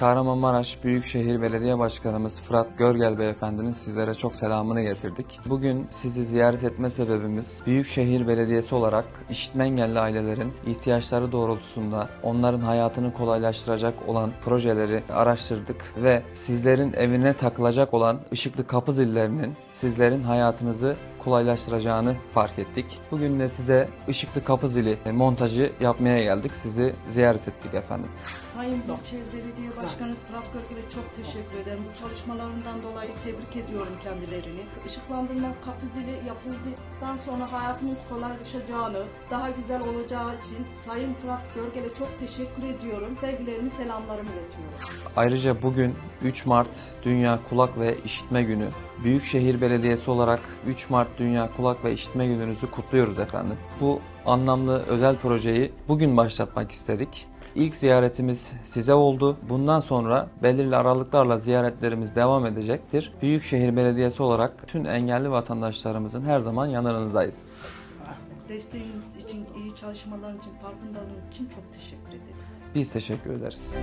Kahramanmaraş Büyükşehir Belediye Başkanımız Fırat Görgel Beyefendinin sizlere çok selamını getirdik. Bugün sizi ziyaret etme sebebimiz Büyükşehir Belediyesi olarak işitme engelli ailelerin ihtiyaçları doğrultusunda onların hayatını kolaylaştıracak olan projeleri araştırdık ve sizlerin evine takılacak olan ışıklı kapı zillerinin sizlerin hayatınızı kolaylaştıracağını fark ettik. Bugün de size ışıklı kapı zili montajı yapmaya geldik. Sizi ziyaret ettik efendim. Sayın Büyükşehir Belediye Başkanı Fırat Görgül'e çok teşekkür ederim. Bu çalışmalarından dolayı tebrik ediyorum kendilerini. Işıklandırma kapı zili yapıldıktan sonra hayatımın kolaylaşacağını, daha güzel olacağı için Sayın Fırat Görgül'e çok teşekkür ediyorum. Sevgilerimi, selamlarımı iletiyorum. Ayrıca bugün 3 Mart Dünya Kulak ve İşitme Günü. Büyükşehir Belediyesi olarak 3 Mart Dünya Kulak ve İşitme Gününüzü kutluyoruz efendim. Bu anlamlı özel projeyi bugün başlatmak istedik. İlk ziyaretimiz size oldu. Bundan sonra belirli aralıklarla ziyaretlerimiz devam edecektir. Büyükşehir Belediyesi olarak tüm engelli vatandaşlarımızın her zaman yanınızdayız. Desteğiniz için, iyi çalışmalar için, farkındalığın için çok teşekkür ederiz. Biz teşekkür ederiz.